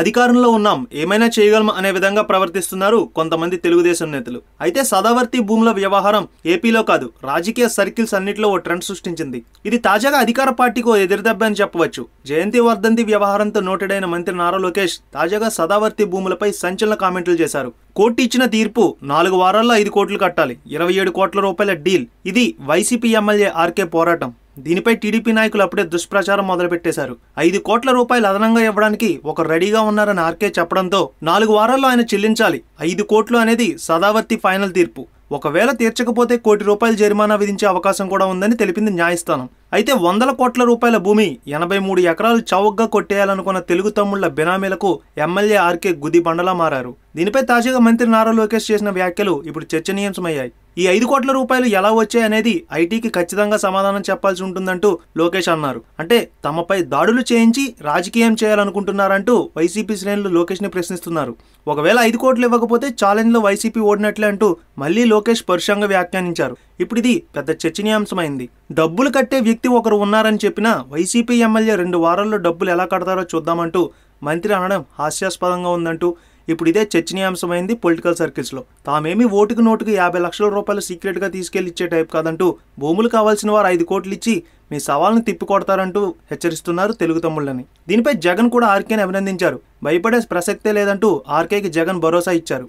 అధికారంలో ఉన్నాం ఏమైనా చేయగలం అనే విధంగా ప్రవర్తిస్తున్నారు కొంతమంది తెలుగుదేశం నేతలు. అయితే సదావర్తి భూముల వ్యవహారం ఏపీలో కాదు రాజకీయ సర్కిల్స్ అన్నింటిలో ఓ ట్రెండ్ సృష్టించింది. ఇది తాజాగా అధికార పార్టీకి ఓ ఎదురుదెబ్బ అని చెప్పవచ్చు. జయంతి వర్ధంతి వ్యవహారంతో నోటెడైన మంత్రి నారా లోకేష్ తాజాగా సదావర్తి భూములపై సంచలన కామెంట్లు చేశారు. కోర్టు ఇచ్చిన తీర్పు నాలుగు వారాల్లో ఐదు కోట్లు కట్టాలి ఇరవై ఏడు కోట్ల రూపాయల డీల్. ఇది వైసీపీ ఎమ్మెల్యే ఆర్కే పోరాటం. దీనిపై టీడీపీ నాయకులు అప్పుడే దుష్ప్రచారం మొదలుపెట్టేశారు. ఐదు కోట్ల రూపాయలు అదనంగా ఇవ్వడానికి ఒక రెడీగా ఉన్నారని ఆర్కే చెప్పడంతో నాలుగు వారాల్లో ఆయన చెల్లించాలి. ఐదు కోట్లు అనేది సదావర్తి ఫైనల్ తీర్పు. ఒకవేళ తీర్చకపోతే కోటి రూపాయల జరిమానా విధించే అవకాశం కూడా ఉందని తెలిపింది న్యాయస్థానం. అయితే వందల కోట్ల రూపాయల భూమి ఎనభై మూడు ఎకరాలు చౌకగా కొట్టేయాలనుకున్న తెలుగు తమ్ముళ్ళ బినామీలకు ఎమ్మెల్యే ఆర్కే గుది బండలా మారారు. దీనిపై తాజాగా మంత్రి నారా లోకేష్ చేసిన వ్యాఖ్యలు ఇప్పుడు చర్చనీయాంశమయ్యాయి. ఈ ఐదు కోట్ల రూపాయలు ఎలా వచ్చాయి అనేది ఐటీకి ఖచ్చితంగా సమాధానం చెప్పాల్సి ఉంటుందంటూ లోకేష్ అన్నారు. అంటే తమపై దాడులు చేయించి రాజకీయం చేయాలనుకుంటున్నారంటూ వైసీపీ శ్రేణులు లోకేష్ని ప్రశ్నిస్తున్నారు. ఒకవేళ ఐదు కోట్లు ఇవ్వకపోతే ఛాలెంజ్లో వైసీపీ ఓడినట్లే అంటూ మళ్ళీ లోకేష్ పరుషంగా వ్యాఖ్యానించారు. ఇప్పుడు ఇది పెద్ద చర్చనీయాంశమైంది. డబ్బులు కట్టే వ్యక్తి ఒకరు ఉన్నారని చెప్పినా వైసీపీ ఎమ్మెల్యే రెండు వారాల్లో డబ్బులు ఎలా కడతారో చూద్దామంటూ మంత్రి అనడం హాస్యాస్పదంగా ఉందంటూ ఇప్పుడు ఇదే చర్చనీయాంశమైంది పొలిటికల్ సర్కిల్స్లో. తామేమి ఓటుకు నోటుకు యాభై లక్షల రూపాయలు సీక్రెట్గా తీసుకెళ్ళి ఇచ్చే టైప్ కాదంటూ భూములు కావాల్సిన వారు ఐదు కోట్లు ఇచ్చి మీ సవాల్ని తిప్పికొడతారంటూ హెచ్చరిస్తున్నారు తెలుగు తమ్ముళ్ళని. దీనిపై జగన్ కూడా ఆర్కేని అభినందించారు. భయపడే ప్రసక్తే లేదంటూ ఆర్కేకి జగన్ భరోసా ఇచ్చారు.